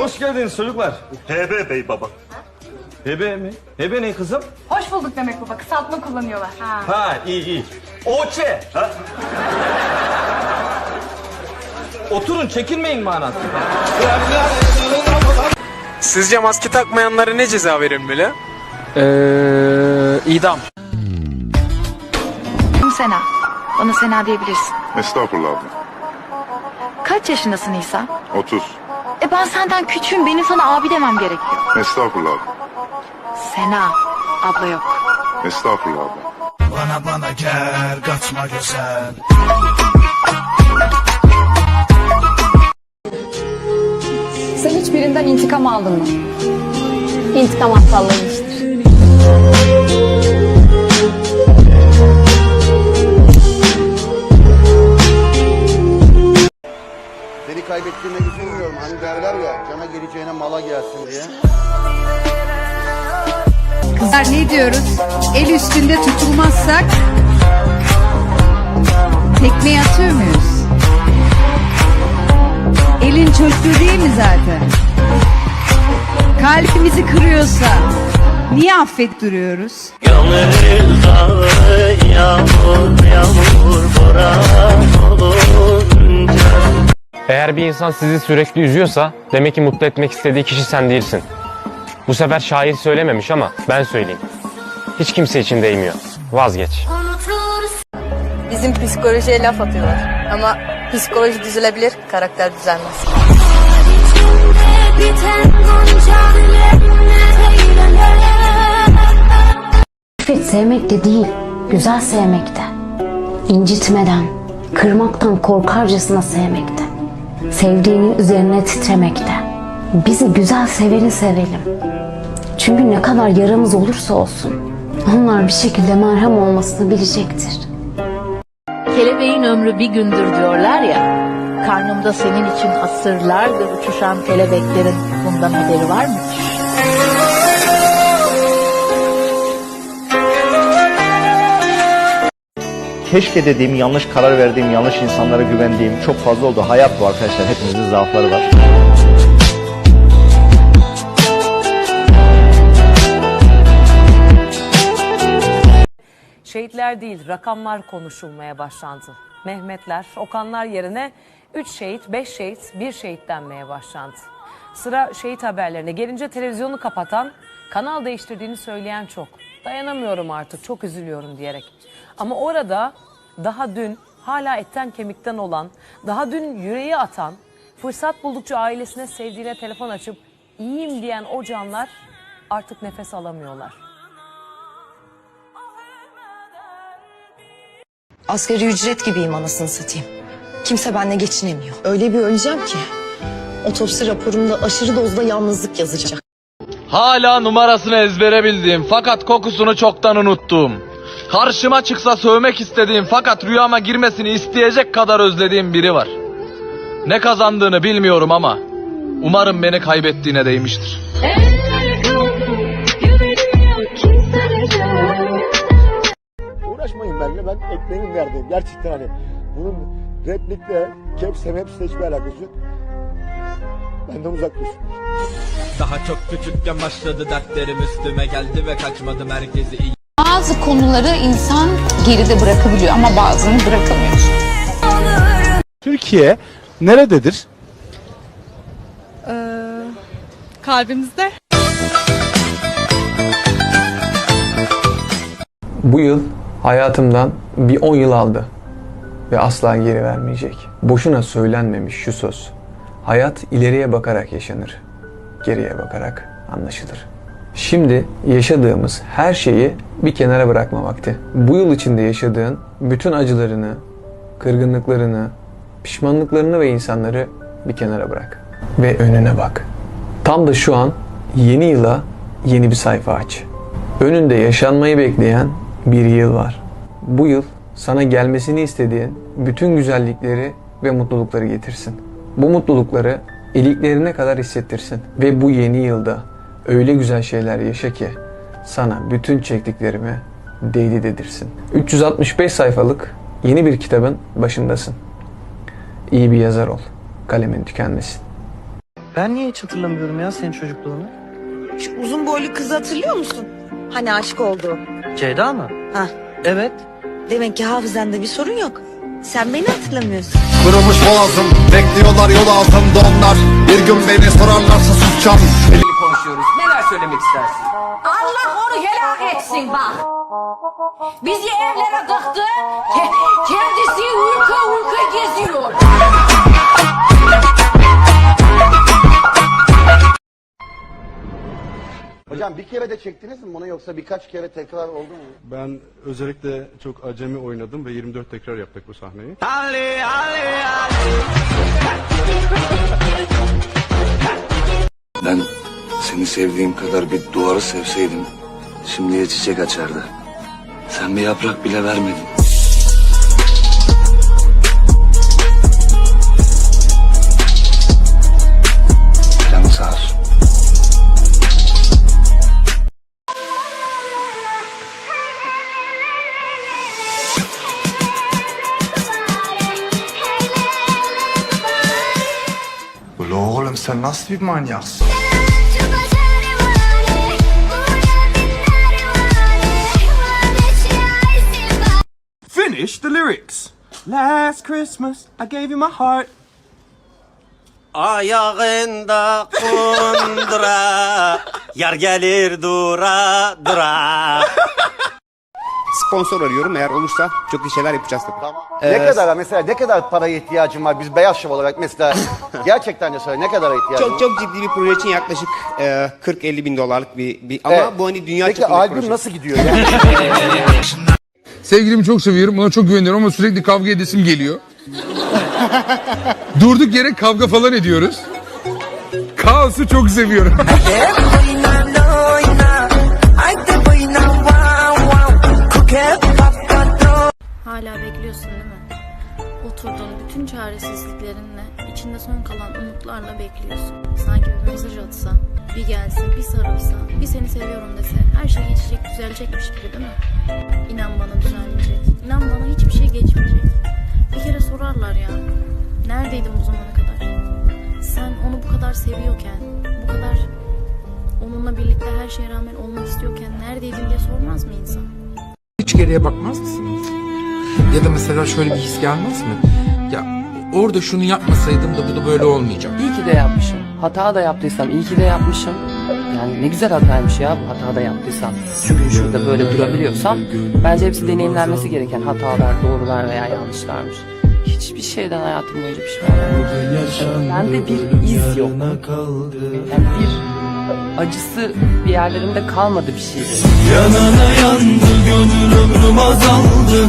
Hoş geldiniz çocuklar. HB Bey baba. Hebe mi? Hebe ne kızım? Hoş bulduk demek baba. Kısaltma kullanıyorlar. Ha. Ha iyi iyi. Oçe. Ha? Oturun çekinmeyin manası. Sizce maske takmayanlara ne ceza verilmeli? Ee, idam. Sena. Bana Sena diyebilirsin. Estağfurullah abla. Kaç yaşındasın İsa? 30. E ben senden küçüğüm. Benim sana abi demem gerekiyor. Estağfurullah abla. Sena. Abla yok. Estağfurullah abla. Bana bana gel kaçma güzel Sen hiçbirinden intikam aldın mı? İntikam aptallığıymıştır. Kaybettiğime üzülmüyorum. Hani derler ya cana geleceğine mala gelsin diye. Kızlar ne diyoruz? El üstünde tutulmazsak tekmeyi atıyor muyuz? Elin çocuğu değil mi zaten? Kalbimizi kırıyorsa niye affettiriyoruz? Eğer bir insan sizi sürekli üzüyorsa demek ki mutlu etmek istediği kişi sen değilsin. Bu sefer şair söylememiş ama ben söyleyeyim. Hiç kimse için değmiyor. Vazgeç. Bizim psikolojiye laf atıyorlar. Ama psikoloji düzelebilir, karakter düzelmez. Affet sevmek de değil, güzel sevmekte. İncitmeden, kırmaktan korkarcasına sevmekte. Sevdiğinin üzerine titremekte. Bizi güzel seveni sevelim. Çünkü ne kadar yaramız olursa olsun, onlar bir şekilde merhem olmasını bilecektir. Kelebeğin ömrü bir gündür diyorlar ya. Karnımda senin için asırlardır uçuşan kelebeklerin bundan haberi var mı? Keşke dediğim, yanlış karar verdiğim, yanlış insanlara güvendiğim çok fazla oldu. Hayat bu arkadaşlar. Hepimizin zaafları var. Şehitler değil, rakamlar konuşulmaya başlandı. Mehmetler, Okanlar yerine 3 şehit, 5 şehit, 1 şehit denmeye başlandı. Sıra şehit haberlerine gelince televizyonu kapatan, kanal değiştirdiğini söyleyen çok. Dayanamıyorum artık, çok üzülüyorum diyerek. Ama orada daha dün hala etten kemikten olan, daha dün yüreği atan, fırsat buldukça ailesine sevdiğine telefon açıp iyiyim diyen o canlar artık nefes alamıyorlar. Asgari ücret gibiyim anasını satayım. Kimse benimle geçinemiyor. Öyle bir öleceğim ki. Otopsi raporumda aşırı dozda yalnızlık yazacak. Hala numarasını ezbere bildiğim fakat kokusunu çoktan unuttuğum. Karşıma çıksa sövmek istediğim fakat rüyama girmesini isteyecek kadar özlediğim biri var. Ne kazandığını bilmiyorum ama umarım beni kaybettiğine değmiştir. Uğraşmayın benimle. Ben ekmeğimin derdiyim. Gerçekten hani bunun replikle, kepse mepsle hiçbir alakası yok. Benden uzak dursun. Daha çok küçükken başladı dertlerim üstüme geldi ve kaçmadım herkesi iyi Bazı konuları insan geride bırakabiliyor ama bazını bırakamıyor. Türkiye nerededir? Kalbimizde. Bu yıl hayatımdan bir 10 yıl aldı ve asla geri vermeyecek. Boşuna söylenmemiş şu söz. Hayat ileriye bakarak yaşanır. Geriye bakarak anlaşılır. Şimdi yaşadığımız her şeyi bir kenara bırakma vakti. Bu yıl içinde yaşadığın bütün acılarını, kırgınlıklarını, pişmanlıklarını ve insanları bir kenara bırak. Ve önüne bak. Tam da şu an yeni yıla yeni bir sayfa aç. Önünde yaşanmayı bekleyen bir yıl var. Bu yıl sana gelmesini istediğin bütün güzellikleri ve mutlulukları getirsin. Bu mutlulukları iliklerine kadar hissettirsin. Ve bu yeni yılda öyle güzel şeyler yaşa ki sana bütün çektiklerimi değdi dedirsin. 365 sayfalık yeni bir kitabın başındasın. İyi bir yazar ol. Kalemin tükenmesin. Ben niye hiç hatırlamıyorum ya senin çocukluğunu? Şu uzun boylu kızı hatırlıyor musun? Hani aşık oldu. Ceyda mı? Hah. Evet. Demek ki hafızanda bir sorun yok. Sen beni hatırlamıyorsun. Kırılmış boğazım, bekliyorlar yol altında onlar. Bir gün beni sorarlarsa susacağım. konuşuyoruz. Neler söylemek istersin? Allah onu helak etsin bak. Bizi evlere tıktı. Kendisi uyku uyku Hocam bir kere de çektiniz mi bunu yoksa birkaç kere tekrar oldu mu? Ben özellikle çok acemi oynadım ve 24 tekrar yaptık bu sahneyi. Ben seni sevdiğim kadar bir duvarı sevseydim şimdiye çiçek açardı. Sen bir yaprak bile vermedin. Oğlum sen nasıl bir manyaksın? Finish the lyrics. Last Christmas I gave you my heart. Ayağında kundura, yar gelir dura dura. Sponsor arıyorum eğer olursa çok iyi şeyler yapacağız tabii. ne kadar mesela ne kadar paraya ihtiyacın var biz beyaz şov olarak mesela gerçekten de söyle ne kadar ihtiyacın Çok çok ciddi bir proje için yaklaşık e, 40-50 bin dolarlık bir, bir ama Evet. bu hani dünya Peki çapında bir albüm proje. nasıl gidiyor yani? Sevgilimi çok seviyorum, ona çok güveniyorum ama sürekli kavga edesim geliyor. Durduk yere kavga falan ediyoruz. Kaosu çok seviyorum. Bütün çaresizliklerinle, içinde son kalan umutlarla bekliyorsun. Sanki bir mesaj atsa, bir gelse, bir sarılsa, bir seni seviyorum dese, her şey geçecek, düzelecekmiş gibi değil mi? İnan bana düzelmeyecek. İnan bana hiçbir şey geçmeyecek. Bir kere sorarlar ya. Neredeydin bu zamana kadar? Sen onu bu kadar seviyorken, bu kadar onunla birlikte her şeye rağmen olmak istiyorken neredeydin diye sormaz mı insan? Hiç geriye bakmaz mısınız? Ya da mesela şöyle bir his gelmez mi? Orada şunu yapmasaydım da bu da böyle olmayacak. İyi ki de yapmışım. Hata da yaptıysam iyi ki de yapmışım. Yani ne güzel hataymış ya bu hata da yaptıysam. Çünkü şurada böyle durabiliyorsam bence hepsi deneyimlenmesi gereken hatalar, doğrular veya yanlışlarmış. Hiçbir şeyden hayatım boyunca pişman olmadım. Bende bir iz yok. Yani bir acısı bir yerlerimde kalmadı bir şey. Yanana yandı gönül ömrüm azaldı.